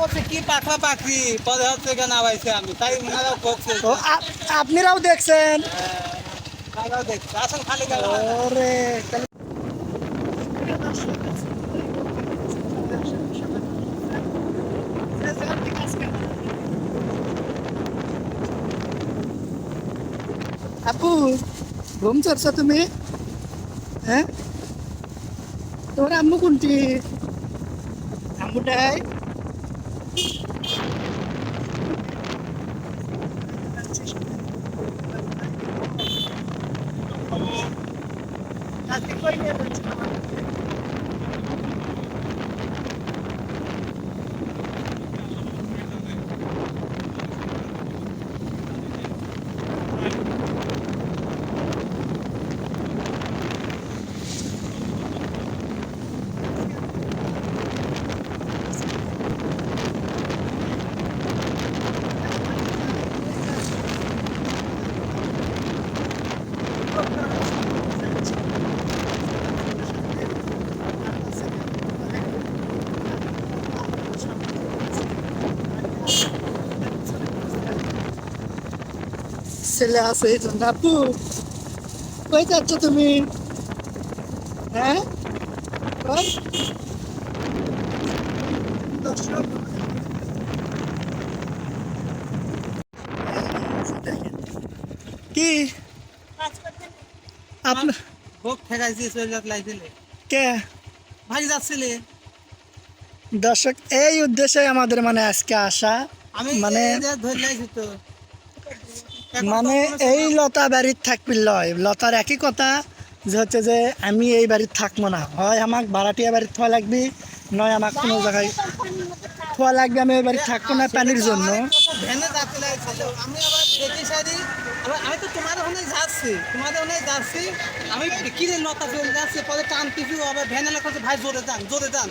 করছে কি পাখা পাখি পরে হচ্ছে কেন আবাইছে আমি। তাই ওনারাও করছে ও আ- আপনিরাও দেখছেন? তারাও দেখছে। আসল খালি গেল ওরে তাহলে আপু ঘুম চড়ছ তুমি? হ্যাঁ? তোমার আম্মু কোনটি? আম্মুটাই? আজকে কই নিয়ে যাচ্ছেন ছেলে আছে এই জন্য। আপু কই যাচ্ছ তুমি? হ্যাঁ? দর্শক। কি? আপনার ভোগ ঠেকাইছি চলে লাইছিলে কে? ভাই যাচ্ছিলে? দর্শক এই উদ্দেশ্যে আমাদের মানে আজকে আসা। আমি মানে মানে ধরে লাইছি তো। মানে এই লতা বাড়ির থাকবি লয়। লতার একই কথা যে হচ্ছে যে আমি এই বাড়ির থাকব না। হয় আমাক ভাড়াটিয়া বাড়ির থোয়া লাগবে নয় আমাক কোনো জায়গায় থোয়া লাগবে আমি ওই বাড়ি থাকব না পানির জন্য। আমি আবার দেখি সারি আবার আমি তো তোমাদের ওখানে যাচ্ছি তোমাদের ওখানে যাচ্ছি। আমি কিরে লতা চলে যাচ্ছি পরে টান কিছু আবার ভ্যানে লেখা ভাই জোরে যান জোরে যান।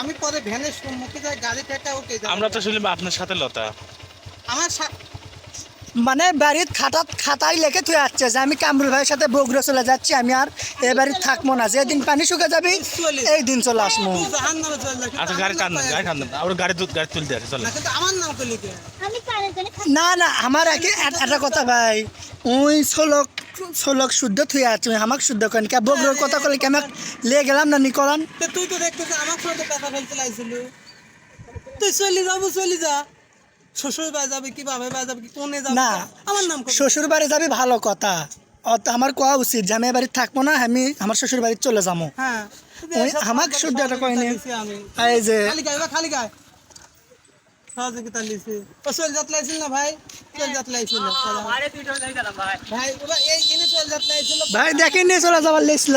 আমি পরে ভ্যানের সম্মুখে যাই গাড়ি ঠেকা ওকে যাই। আমরা তো শুনলাম আপনার সাথে লতা। আমার মানে বাড়ির খাতা খাতায় লেখে থুয়ে আসছে যে আমি কামরুল ভাইয়ের সাথে বগুড়া চলে যাচ্ছি আমি আর এ বাড়ি থাকব না। যেদিন পানি শুকে যাবি এই দিন চলে আসব। আচ্ছা গাড়ি টান গাড়ি টান আমরা গাড়ি তুল- গাড়ি তুলতে আছে চলে না, না আমার একে একটা কথা ভাই ওই ষোলক ষোলক শুদ্ধ থুয়ে আছে আমাকে শুদ্ধ করেন কে? বগুড়ার কথা কলে কি আমাকে লিয়ে গেলাম না নিকলান তো তুই তো দেখতেছিস আমার সঙ্গে কথা ফেলতে লাগছিল তুই চলি যাব চলি যা। শ্বশুর বাড়ি যাবে কি বাবা বাড়ি যাবে কি কোনে যাবে? না আমার নাম কবি। শ্বশুর বাড়ি যাবি ভালো কথা। আমার কোয়া উচিত যে আমি এ বাড়ি থাকব না আমি আমার শ্বশুর বাড়ি চলে যাব। হ্যাঁ আমাকে শুদ্ধ একটা কয়নি। এই যে খালি গায় খালি গায়। সহযোগিতা লিছি ও চল যাত লাইছিল না ভাই? চল যাত লাইছিল ভাই। এই ইনি চল যাত লাইছিল ভাই দেখে নিয়ে চলে যাবার লেছিল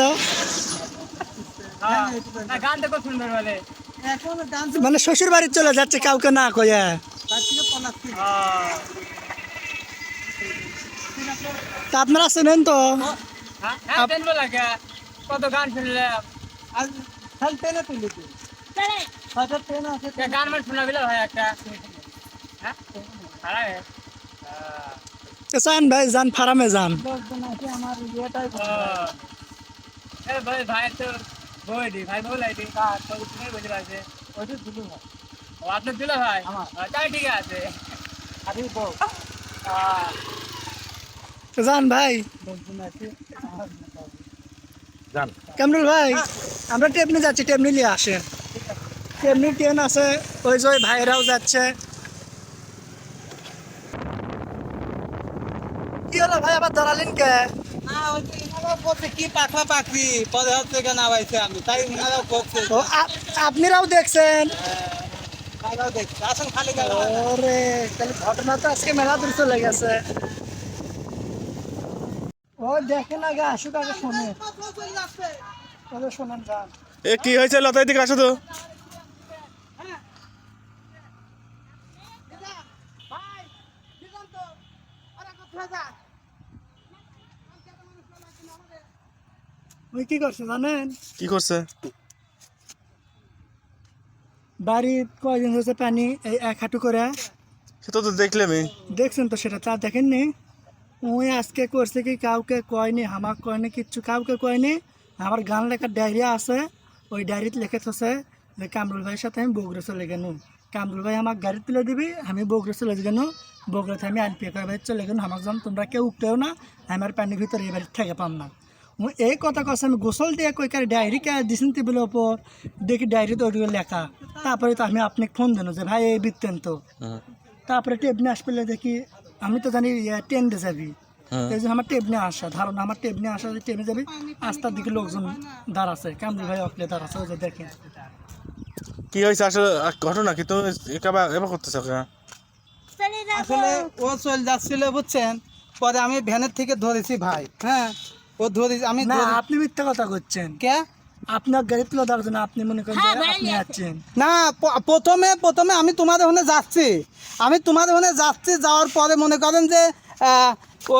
এখন গান মানে শ্বশুর বাড়ি চলে যাচ্ছে কাউকে না কয়ে তার থেকে পনাত কি তা আপনারা শুনেন তো? কত গান শুনলাম গান মান শোনাবি ভাই একটা? হ্যাঁ? ভাই যান ফার্মে যান। ভাই ভাই তো বই দি ভাই বলাই দি ওইটা দিলু ভাই আপনার দিল ভাই। তাই ঠিক আছে। যান ভাই। যান কামরুল ভাই আমরা টেপনি যাচ্ছি টেপনি নিয়ে আসেন। টেপনি ট্রেন আছে ওই যে ওই ভাইরাও যাচ্ছে। কি হলো ভাই আবার দাঁড়ালেন কে? আপনিরাও দেখছেন? ঘটনা তো আজকে মেলা দূর চলে গেছে। ও দেখেন আগে আসুক আগে শোনে। শোনেন যান এ কি হয়েছে? লতা এদিকে আসো তো। ওই কি করছে জানেন? কি করছে? বাড়ির কয়দিন হয়েছে পানি এই এক হাঁটু করে। সেটা তো দেখলামই দেখছেন তো সেটা তা দেখেননি? ওই আজকে করছে কি কাউকে কয়নি হামাক কয়নি কিচ্ছু কাউকে কয়নি। আমার গান লেখার ডায়েরিয়া আছে ওই ডায়েরিতে লিখে থসে যে কামরুল ভাইয়ের সাথে আমি বগুড়া চলে গেল কামরুল ভাই আমার গাড়ি তুলে দিবি আমি বগুড়া চলে গেল বগুড়াতে আমি আনপি করে চলে গেল আমাকে যেন তোমরা কেউ উঠতেও না আমার পানির ভিতরে এবার থেকে পাম না। ମୁଁ এই কথা কছে আমি গোসল দিয়ে কই কার ডায়েরি কে দিছেন টেবিল ওপর দেখি ডায়েরি তো ওদিকে লেখা। তারপরে তো আমি আপনাকে ফোন দিল যে ভাই এই বিত্তেন তো তারপরে টেবনে আসলে দেখি আমি তো জানি ট্রেন দিয়ে যাবি। এই জন্য আমার টেবনে আসা ধারণা আমার টেবনে আসা যে ট্রেনে যাবি রাস্তার দিকে লোকজন দাঁড়াচ্ছে কামরুল ভাই অকলে দাঁড়াচ্ছে ওই যে দেখেন কি হয়েছে আসলে ঘটনা কি? তুমি এবার এবার করতেছো? আসলে ও চলে যাচ্ছিল বুঝছেন? পরে আমি ভ্যানের থেকে ধরেছি ভাই হ্যাঁ? ও ধরেছি আমি না আপনি মিথ্যা কথা করছেন। কে? আপনার গাড়ি তুলে দেওয়ার জন্য আপনি মনে করেন আপনি যাচ্ছেন। না প্রথমে প্রথমে আমি তোমাদের ওখানে যাচ্ছি। আমি তোমাদের ওখানে যাচ্ছি যাওয়ার পরে মনে করেন যে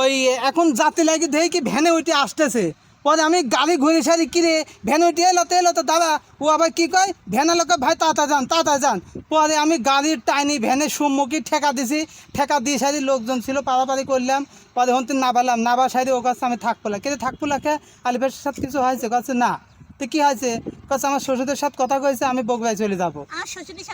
ওই এখন জাতি লাগি দেখি কি ভ্যানে উঠে আসতেছে। পরে আমি গাড়ি ঘুরে সারি কিরে ভ্যানে উঠে এলো তো এলো তো দাদা ও আবার কি কয় ভ্যানে লোকে ভাই তাতা যান তাতা যান। পরে আমি গাড়ির টাইনি ভ্যানের সম্মুখে ঠেকা দিছি ঠেকা দিয়ে সারি লোকজন ছিল পাড়াপাড়ি করলাম। পরে হন না পারলাম না বা সাইডে ও কাছে আমি থাকব না। কিন্তু থাকব না কে? আলিফের সাথে কিছু হয়েছে। কাছে না। তো কি হয়েছে? কাছে আমার শ্বশুরদের সাথে কথা কয়েছে আমি বগুড়ায় চলে যাব। শ্বশুরের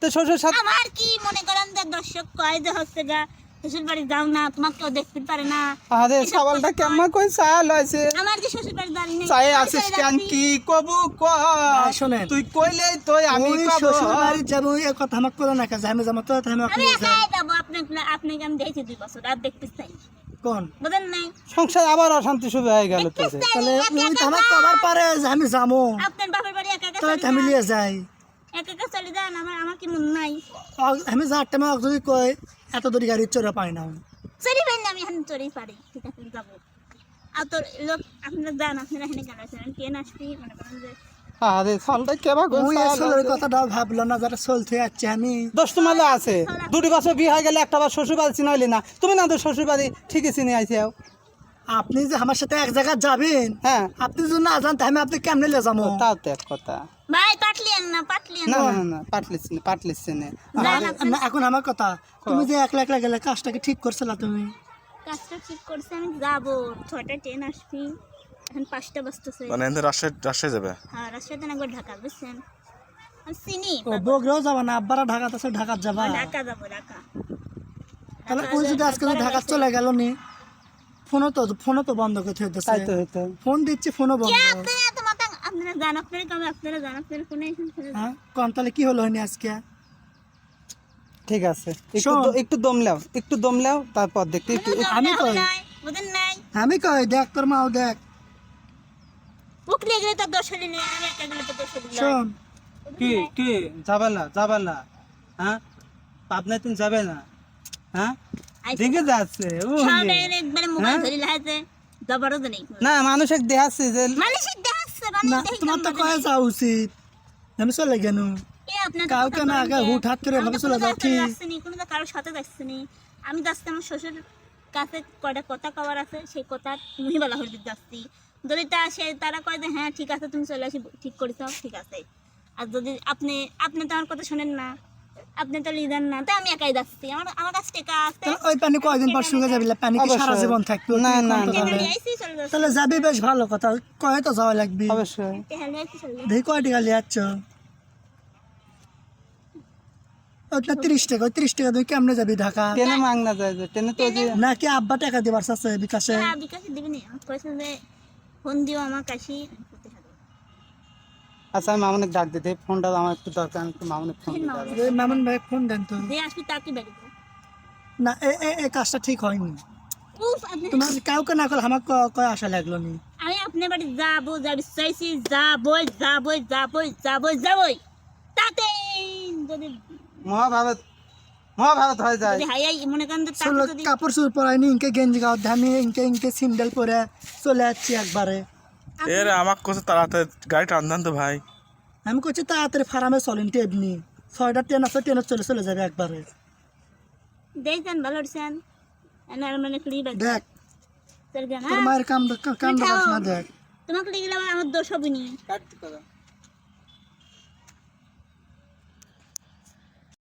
তো শ্বশুর সাথে আমার কি মনে করেন দর্শক কয় যে হচ্ছে গা শ্বশুর বাড়ি যাও না তোমাকে কেউ দেখতে পারে না। আরে সওয়ালটা কেমন কই চাল হয়েছে? আমার যে শ্বশুর বাড়ি দাঁড়ি নেই চাই আছিস কেন? কি কবু ক তুই কইলেই তুই আমি ওই কব। শ্বশুর বাড়ি যাব এই কথা আমাকে করে না কাজ আমি যাব তো আমি আমি আপনি একাই যাব আপনাকে আপনাকে আমি দেখেছি দুই বছর আর দেখতে চাই কোন? বুঝেন নাই? সংসার আবার অশান্তি শুরু হয়ে গেল দেখতে তোদের। চাই তাহলে ওই তো আমার কবার পারে যে আমি যাব আপনার বাপের বাড়ি একা একা তো আমি লিয়ে যাই। একা একা চলে যান আমার আমার কি মন নাই। আমি যার টাইমে যদি কই এত দূর গাড়ি চড়া পাই না। চলি পারি না আমি এখন চলেই পারি। ঠিক আছে যাব। আর তোর লোক আপনারা যান আপনারা এখানে কেন আছেন? আমি ট্রেন মনে করেন যে আরে সালটা কেবা কই ওই আসলে কথাটা ভাবলো না যারা চলতে যাচ্ছে আমি আছে। দুটি বছর বিয়ে হয়ে গেলে একটা বার শ্বশুর বাড়ি চিনাইলি না। তুমি না তো শ্বশুর বাড়ি ঠিকই চিনে আইসাও আপনি যে আমার সাথে এক জায়গায় যাবেন হ্যাঁ। আপনি যদি না তাহলে আমি আপনি কেমনে নিয়ে যাব? তাও তো এক কথা। ভাই পাটলিয়েন না পাটলিয়েন না না না না পাটলিস না। না না, এখন আমার কথা তুমি যে একলা একলা গেলে কাজটাকে ঠিক করছিলা তুমি? কাজটা ঠিক করছে আমি যাব। ছয়টায় ট্রেন আসবি এখন পাঁচটা বাজতেছে। মানে যাবে? হ্যাঁ একবার ঢাকা বুঝছেন? চিনি ও বগরেও যাবা না আব্বারা ঢাকাতে আছে ঢাকা যাবা। ঢাকা যাব ঢাকা। তাহলে ওই যদি আজকে ঢাকা চলে গেল নি ফোনও তো ফোনও তো বন্ধ করতে হইতেছে। তাই তো হইতো ফোন দিচ্ছি ফোনও বন্ধ। আপনারা জান আপনারা কবে আপনারা জান আপনারা কোনে হ্যাঁ কোন তাহলে কি হলো হয়নি আজকে? ঠিক আছে একটু একটু দম লাও একটু দম লাও তারপর দেখতে একটু আমি কই? নাই, বুঝেন নাই। আমি কই? দেখ তোর মাও দেখ। পুকলে গেলে তো দোষ হলি আমি একা গেলে তো দোষ হলি না। শোন কি কি? যাবে না যাবে না। হ্যাঁ? পাবনা তুমি যাবে না। হ্যাঁ? দেখে যাচ্ছে ও সামনে মোবাইল হ্যাঁ? ধরে লাগাইছে। জবরদস্ত। নেই না মানুষ এক দেখাচ্ছে যে না তোমার তো কয়ে যাওয়া উচিত। আমি চলে গেল কাউকে না আগে হুট হাট করে ভাবে চলে যাও কারোর সাথে আমি যাচ্ছি আমার শ্বশুর কাছে কয়টা কথা কওয়ার আছে সেই কথা তুমি বলা হয়ে যাচ্ছি যদি তা সে তারা কয় যে হ্যাঁ ঠিক আছে তুমি চলে আসি ঠিক করেছ ঠিক আছে। আর যদি আপনি আপনি তো আমার কথা শোনেন না। আপনি তো লিডার না তো আমি একাই যাচ্ছি। আমার আমার কাছে টেকা আছে। ওই পানি কয়দিন পর শুকে যাবি? পানি কি সারা জীবন থাকবে? না, না, তাহলে? যাবি বেশ ভালো কথা। কয়ে তো যাওয়া লাগবে। অবশ্যই। দেখি কয় টাকা লিয়াচ্ছ ওটা তিরিশ টাকা তিরিশ টাকা তুই কেমনে যাবি ঢাকা? ট্রেনে মাংনা যায় যে ট্রেনে তো নাকি আব্বা টাকা দিবার আছে বিকাশে? হ্যাঁ বিকাশে দিবি না। ফোন দিও আমার কাছে আমি করতে থাকব। আচ্ছা আমি মামুনের ডাক দিতে ফোনটা আমার একটু দরকার একটু মামুনের ফোন দিতে এই মামুন ভাই ফোন দেন তো। দিয়ে আসবি তার কি বেরিয়ে না এ এ- এ কাজটা ঠিক হয়নি। উফ আপনি তোমার কাউকে না করলে আমার কয় আশা লাগল নি? আমি আপনার বাড়ি যাব যাবি চাইছি যাবই যাবই যাবই যাবই যাবই। তাতে যদি মহাভারত মহাভারত হয়ে যায়। মনে করেন কাপড় চুর পরাইনি ইনকে গেঞ্জি গাও আমি ইনকে ইনকে সিন্ডেল পরে চলে যাচ্ছি একবারে। এর আমাকে কোথাও তাড়াতাড়ি গাড়ি টান তো ভাই। আমি করছি তাড়াতাড়ি ফার্মে চলেন টেবনি ছয়টা ট্রেন আছে ট্রেনে চলে চলে যাবে একবারে। দেখছেন ভালো উঠছেন এনার মানে ফ্রি আছে দেখ। তোর হ্যাঁ? মায়ের কাম কাম দেখ। তোমাকে লিখলাম আমার দোষ হবে নি। কাটতে করো